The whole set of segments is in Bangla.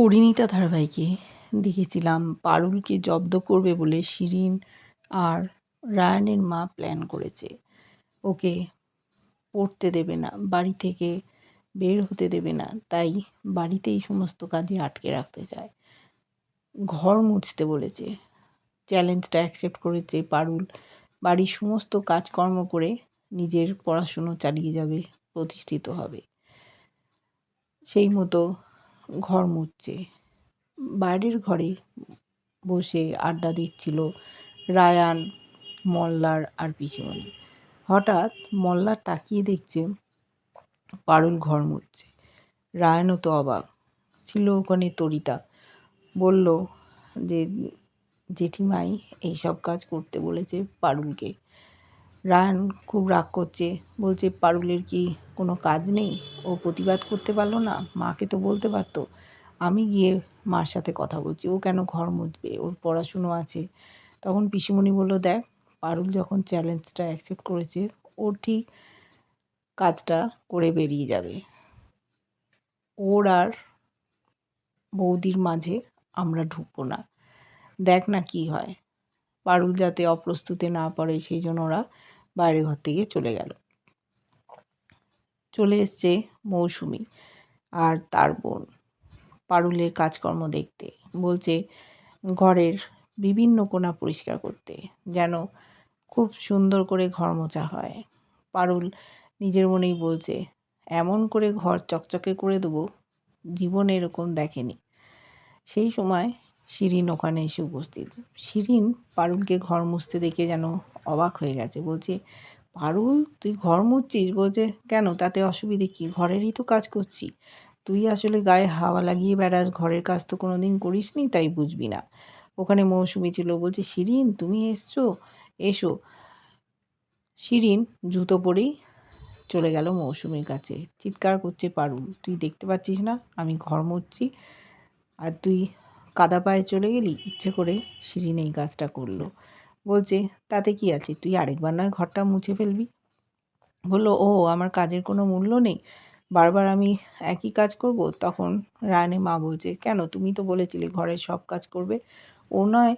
পরিণীতা ধারাবাহিকে দেখেছিলাম। পারুলকে জব্দ করবে বলে শিরিন আর রায়ানের মা প্ল্যান করেছে। ওকে পড়তে দেবে না, বাড়ি থেকে বের হতে দেবে না, তাই বাড়িতেই সমস্ত কাজে আটকে রাখতে চায়। ঘর মুছতে বলেছে। চ্যালেঞ্জটা অ্যাকসেপ্ট করেছে পারুল। বাড়ির সমস্ত কাজকর্ম করে নিজের পড়াশুনো চালিয়ে যাবে, প্রতিষ্ঠিত হবে। সেই মতো ঘর মুছছে। বাইরের ঘরে বসে আড্ডা দিচ্ছিল রায়ান, মল্লার আর পিসিমণি। হঠাৎ মল্লার তাকিয়ে দেখছে পারুল ঘর মুছছে। রায়ানও তো অবাক। ছিল ওখানে তরিতা। বলল যে, জেঠিমাই এইসব কাজ করতে বলেছে পারুলকে। রায়ান খুব রাগ করছে। বলছে, পারুলের কি কোনো কাজ নেই? ও প্রতিবাদ করতে পারল না? মাকে তো বলতে পারতো। আমি গিয়ে মার সাথে কথা বলছি। ও কেন ঘর মুছবে? ওর পড়াশুনো আছে। তখন পিসিমণি বলল, দেখ, পারুল যখন চ্যালেঞ্জটা অ্যাকসেপ্ট করেছে ও ঠিক কাজটা করে বেরিয়ে যাবে। ওর আর বৌদির মাঝে আমরা ঢুকবো না। দেখ না কি হয়। পারুল যাতে অপ্রস্তুতে না পড়ে, সেই জন্য ওরা বাইরে ঘর থেকে চলে গেল। চলে এসছে মৌসুমি আর তার বোন। পারুলের কাজকর্ম দেখতে। বলছে, ঘরের বিভিন্ন কোণা পরিষ্কার করতে, যেন খুব সুন্দর করে ঘর মোছা হয়। পারুল নিজের মনেই বলছে, এমন করে ঘর চকচকে করে দেবো, জীবনে এরকম দেখেনি। সেই সময় শিরিন ওখানে এসে উপস্থিত। শিরিন পারুলকে ঘর মুছতে দেখে যেন অবাক হয়ে গেছে। বলছে, পারুল, তুই ঘর মুছছিস? বলছে, কেন? তাতে অসুবিধে কী? ঘরেরই তো কাজ করছি। তুই আসলে গায়ে হাওয়া লাগিয়ে বেড়াস, ঘরের কাজ তো কোনো দিন করিস নি তাই বুঝবি না। ওখানে মৌসুমি ছিল। বলছে, শিরিন, তুমি এসছো? এসো। শিরিন জুতো পরেই চলে গেল মৌসুমির কাছে। চিৎকার করছে পারুল, তুই দেখতে পাচ্ছিস না? আমি ঘর মুছছি, আর তুই কাদা পায়ে চলে গেলি, ইচ্ছে করে শিরিন এই কাজটা করল। বলছে, তাতে কি আছে? তুই আরেকবার নয় ঘরটা মুছে ফেলবি? বলল ও আমার কাজের কোনো মূল্য নেই। বারবার আমি একই কাজ করব? তখন রায়নের মা বলছে, কেন? তুমি তো বলেছিলে ঘরের সব কাজ করবে। ও নয়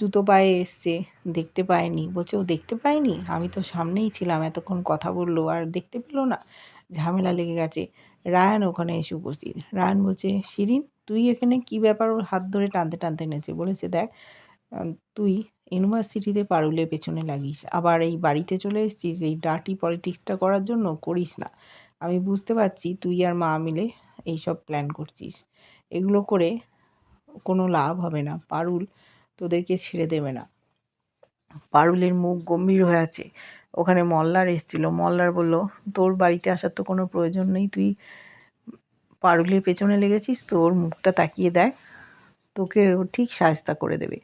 জুতো পায়ে এসছে, দেখতে পায়নি। বলছে, ও দেখতে পায়নি? আমি তো সামনেই ছিলাম, এতক্ষণ কথা বলল, আর দেখতে পেল না। ঝামেলা লেগে গেছে। রায়ান ওখানে এসে উপস্থিত। রায়ান বলছে, শিরিন তুই এখানে কি ব্যাপার ওর হাত ধরে টানতে টানতে এনেছে? বলেছে, দেখ তুই ইউনিভার্সিটিতে পারুলের পেছনে লাগিস। আবার এই বাড়িতে চলে এসেছিস, এই ডার্টি পলিটিক্সটা করার জন্য করিস না। আমি বুঝতে পারছি তুই আর মা মিলে এইসব প্ল্যান করছিস। এগুলো করে কোনো লাভ হবে না। পারুল তোদেরকে ছেড়ে দেবে না। পারুলের মুখ গম্ভীর হয়ে আছে। ওখানে মল্লার এসছিল। মল্লার বলল, তোর বাড়িতে আসার তো কোনো প্রয়োজন নেই। তুই পারুলের পেছনে লেগেছিস তোর মুখটা তাকিয়ে দেখ। তোকে ও ঠিক সাজতা করে দেবে।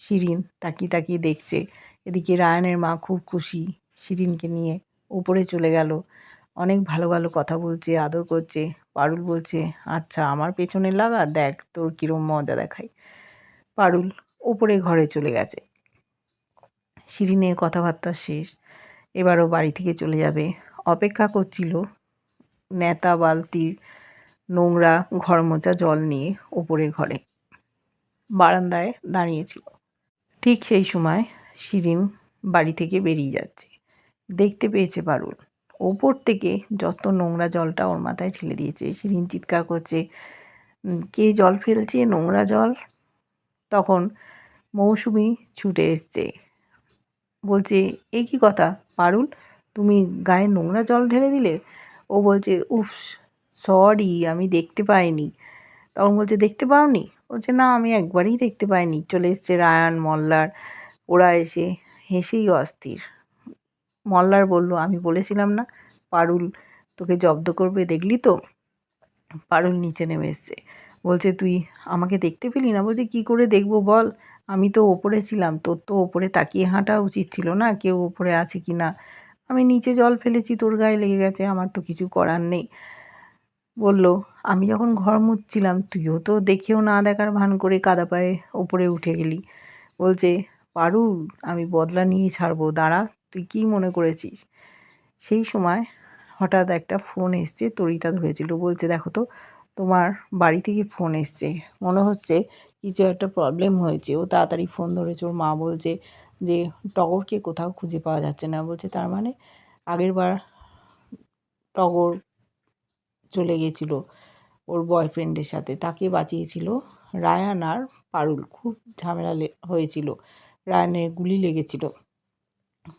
শিরিন তাকিয়ে তাকিয়ে দেখছে। এদিকে রায়নের মা খুব খুশি শিরিনকে নিয়ে। উপরে চলে গেল। অনেক ভালো ভালো কথা বলছে, আদর করছে। পারুল বলছে আচ্ছা আমার পেছনে লাগা? দেখ, তোর কীরম মজা দেখাই পারুল ওপরে ঘরে চলে গেছে। শিরিনের কথাবার্তা শেষ। এবারও বাড়ি থেকে চলে যাবে। অপেক্ষা করছিল নেতা বালতির নোংরা ঘর মোচা জল নিয়ে ওপরের ঘরে। বারান্দায় দাঁড়িয়েছিল ঠিক সেই সময় শিরিন বাড়ি থেকে বেরিয়ে যাচ্ছে। দেখতে পেয়েছে পারুল ওপর থেকে যত নোংরা জলটা ওর মাথায় ঠেলে দিয়েছে। শিরিন চিৎকার করছে কে জল ফেলছে? নোংরা জল? তখন মৌসুমি ছুটে এসছে। বলছে, এ কী কথা? পারুল তুমি গায়ে নোংরা জল ঢেলে দিলে? ও বলছে উফ সরি আমি দেখতে পাইনি। তখন বলছে, দেখতে পাওনি? বলছে, না, আমি একবারই দেখতে পাইনি। চলে এসছে রায়ান, মল্লার। ওরা এসে হেসেই অস্থির। মল্লার বলল, আমি বলেছিলাম না, পারুল তোকে জব্দ করবে, দেখলি তো? পারুল নিচে নেমে এসছে। বলছে, তুই আমাকে দেখতে পেলি না? বলছে, কী করে দেখব বল? আমি তো ওপরে ছিলাম, তোর তো ওপরে তাকিয়ে হাঁটা উচিত ছিল না, কেউ ওপরে আছে কি না? আমি নিচে জল ফেলেছি, তোর গায়ে লেগে গেছে, আমার তো কিছু করার নেই। বলল, আমি যখন ঘর মুছছিলাম, তুইও তো দেখেও না দেখার ভান করে কাদা পায়ে ওপরে উঠে গেলি। বলছে পারুল আমি বদলা নিয়ে ছাড়বো, দাঁড়া, তুই কী মনে করেছিস? সেই সময় হঠাৎ একটা ফোন এসছে, তরিতা ধরেছিল। বলছে, দেখো তো, তোমার বাড়ি থেকে ফোন এসছে। মনে হচ্ছে কিছু একটা প্রবলেম হয়েছে। ও তাড়াতাড়ি ফোন ধরেছে। ওর মা বলছে যে টগরকে কোথাও খুঁজে পাওয়া যাচ্ছে না, বলছে তার মানে আগের বার টগর চলে গেছিল ওর বয়ফ্রেন্ডের সাথে, তাকে বাঁচিয়েছিল রায়ান আর পারুল। খুব ঝামেলা হয়েছিল, রায়ানের গুলি লেগেছিল।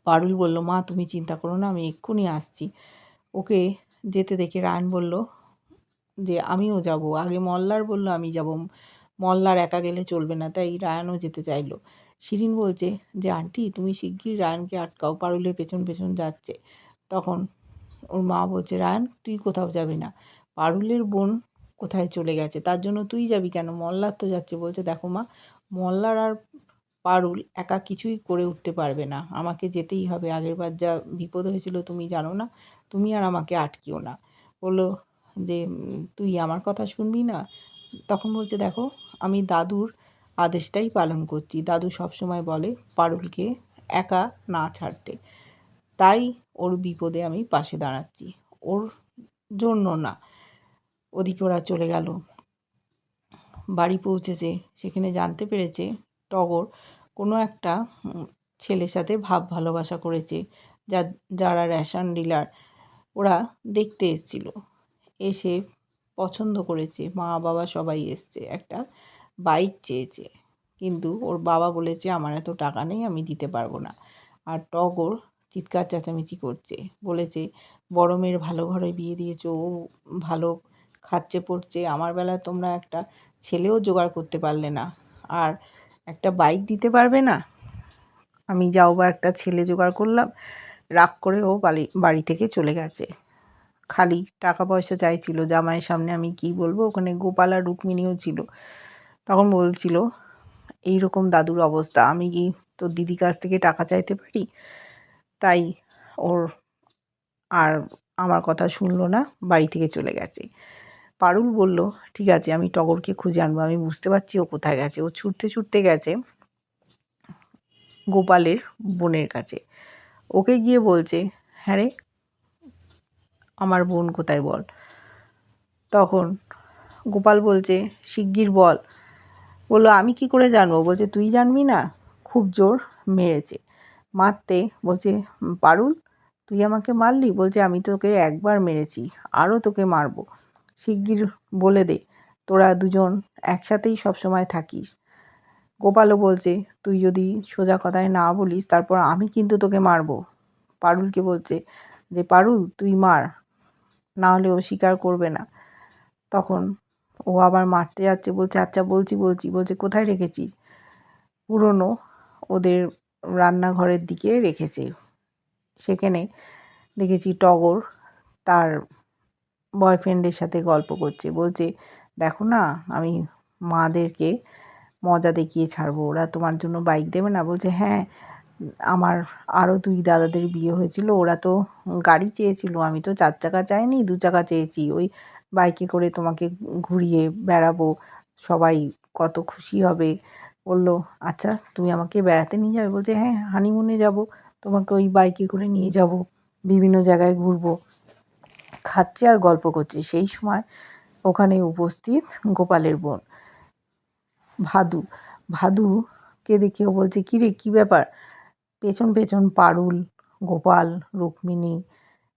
পারুল বলল, মা, তুমি চিন্তা করো না, আমি এক্ষুনি আসছি। ওকে যেতে দেখে রায়ান বলল যে, আমিও যাব। আগে মল্লার বলল, আমি যাব। মল্লার একা গেলে চলবে না, তাই রায়ানও যেতে চাইলো। শিরিন বলছে যে, আন্টি, তুমি শিগগির রায়ানকে আটকাও, পারুলের পেছন পেছন যাচ্ছে। তখন ওর মা বলছে, রায়ান, তুই কোথাও যাবি না। পারুলের বোন কোথায় চলে গেছে? তার জন্য তুই যাবি কেন? মল্লার তো যাচ্ছে। বলছে, দেখো মা, মল্লার আর পারুল একা কিছুই করে উঠতে পারবে না। আমাকে যেতেই হবে। আগেরবার যা বিপদ হয়েছিল তুমি জানো না। তুমি আর আমাকে আটকিও না। বলল যে তুই আমার কথা শুনবি না? তখন বলছে, দেখো, আমি দাদুর আদেশটাই পালন করছি। দাদু সবসময় বলে, পারুলকে একা না ছাড়তে। তাই ওর বিপদে আমি পাশে দাঁড়াচ্ছি। ওর জন্য না, ওদিকে ওরা চলে গেল। বাড়ি পৌঁছেছে, সেখানে জানতে পেরেছে টগর কোনো একটা ছেলের সাথে ভাব ভালোবাসা করেছে, যা, যারা রেশন ডিলার, ওরা দেখতে এসছিল। এসে পছন্দ করেছে। মা বাবা সবাই এসছে। একটা বাইক চেয়েছে। কিন্তু ওর বাবা বলেছে, আমার এত টাকা নেই, আমি দিতে পারব না। আর টগর চিৎকার চেঁচামেচি করছে। বলেছে, বড় মেয়ের ভালো ঘরে বিয়ে দিয়েছ, ও ভালো খাচ্ছে, পড়ছে। আমার বেলায় তোমরা একটা ছেলেও জোগাড় করতে পারলে না। আর একটা বাইক দিতে পারবে না? আমি যাও বা একটা ছেলে জোগাড় করলাম। রাগ করে ও বাড়ি বাড়ি থেকে চলে গেছে। খালি টাকা পয়সা চাইছিল, জামাইয়ের সামনে আমি কি বলব? ওখানে গোপাল আর রুক্মিণীও ছিল। তখন বলছিল এই রকম দাদুর অবস্থা, আমি কি তোর দিদি কাছ থেকে টাকা চাইতে পারি? তাই ওর আর আমার কথা শুনলো না, বাড়ি থেকে চলে গেছে। পারুল বলল, ঠিক আছে, আমি টগরকে খুঁজে আনব, আমি বুঝতে পারছি ও কোথায় গেছে। ও ছুটতে ছুটতে গেছে গোপালের বোনের কাছে। ওকে গিয়ে বলছে হ্যাঁ রে, আমার বোন কোথায় বল? তখন গোপাল বলছে, শিগগির বল। বলল, আমি কি করে জানব? বলছে, তুই জানবি না, খুব জোর মেরেছে। মারতে? বলছে, পারুল, তুই আমাকে মারলি? বলছে, আমি তোকে একবার মেরেছি, আরও তোকে মারবো। শিগগির বলে দে, তোরা দুজন একসাথেই সবসময় থাকিস। গোপালও বলছে, তুই যদি সোজা কথায় না বলিস, তারপর আমি কিন্তু তোকে মারবো। পারুলকে বলছে যে, পারুল, তুই মার, না হলে ও স্বীকার করবে না। তখন ও আবার মারতে যাচ্ছে, বলছে আচ্ছা বলছি বলছি। বলছে, কোথায় রেখেছিস? পুরনো ওদের রান্নাঘরের দিকে রেখেছে। সেখানে দেখেছি টগর তার বয়ফ্রেন্ডের সাথে গল্প করছে। বলছে, দেখো না, আমি মাদেরকে মজা দেখিয়ে ছাড়বো। ওরা তোমার জন্য বাইক দেবে না? বলছে হ্যাঁ আমার আরও দুই দাদাদের বিয়ে হয়েছিল। ওরা তো গাড়ি চেয়েছিল। আমি তো চার চাকা চাইনি, দু চাকা চেয়েছি। ওই বাইকে করে তোমাকে ঘুরিয়ে বেড়াবো, সবাই কত খুশি হবে। বলল আচ্ছা তুমি আমাকে বেড়াতে নিয়ে যাবে? বলছে হ্যাঁ হানিমুনে যাব, তোমাকে ওই বাইকে করে নিয়ে যাব, বিভিন্ন জায়গায় ঘুরবো, খাচ্ছে আর গল্প করছে। সেই সময় ওখানে উপস্থিত গোপালের বোন, ভাদু। ভাদুকে দেখে ও বলছে, কী রে, কী ব্যাপার? পেছন পেছন পারুল, গোপাল, রুক্মিণী,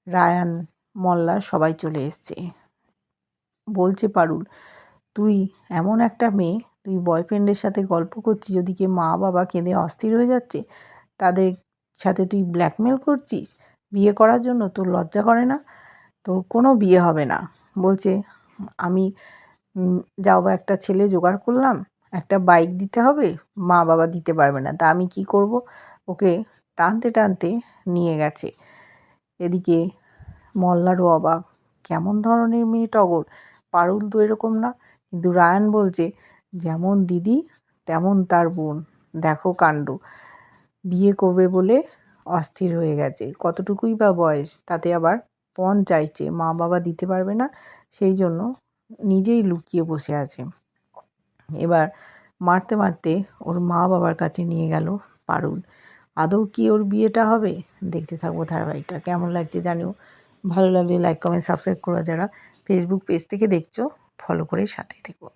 রায়ান, মল্লা সবাই চলে এসছে। বলছে পারুল, তুই এমন একটা মেয়ে, তুই বয়ফ্রেন্ডের সাথে গল্প করছিস ওদিকে মা বাবা কেঁদে অস্থির হয়ে যাচ্ছে, তাদের সাথে তুই ব্ল্যাকমেল করছিস? বিয়ে করার জন্য তোর লজ্জা করে না? তোর কোনো বিয়ে হবে না। বলছে, আমি যাও বা একটা ছেলে জোগাড় করলাম, একটা বাইক দিতে হবে, মা বাবা দিতে পারবে না, তা আমি কি করব? ওকে টানতে টানতে নিয়ে গেছে। এদিকে মল্লারও অবাক, কেমন ধরনের মেয়ে টগর? পারুল তো এরকম না। কিন্তু রায়ান বলছে, যেমন দিদি, তেমন তার বোন। দেখো কাণ্ড। বিয়ে করবে বলে অস্থির হয়ে গেছে। কতটুকুই বা বয়স, তাতে আবার পণ চাইছে। মা বাবা দিতে পারবে না, সেই জন্য নিজেই লুকিয়ে বসে আছে। এবার মারতে মারতে ওর মা বাবার কাছে নিয়ে গেল পারুল। আদৌ কি ওর বিয়েটা হবে? দেখতে থাকব ধারাবাহিকটা। কেমন লাগছে জানিও। ভালো লাগলে লাইক কমেন্ট সাবস্ক্রাইব করো যারা। ফেসবুক পেজ থেকে দেখছ ফলো করে সাথে থেকো।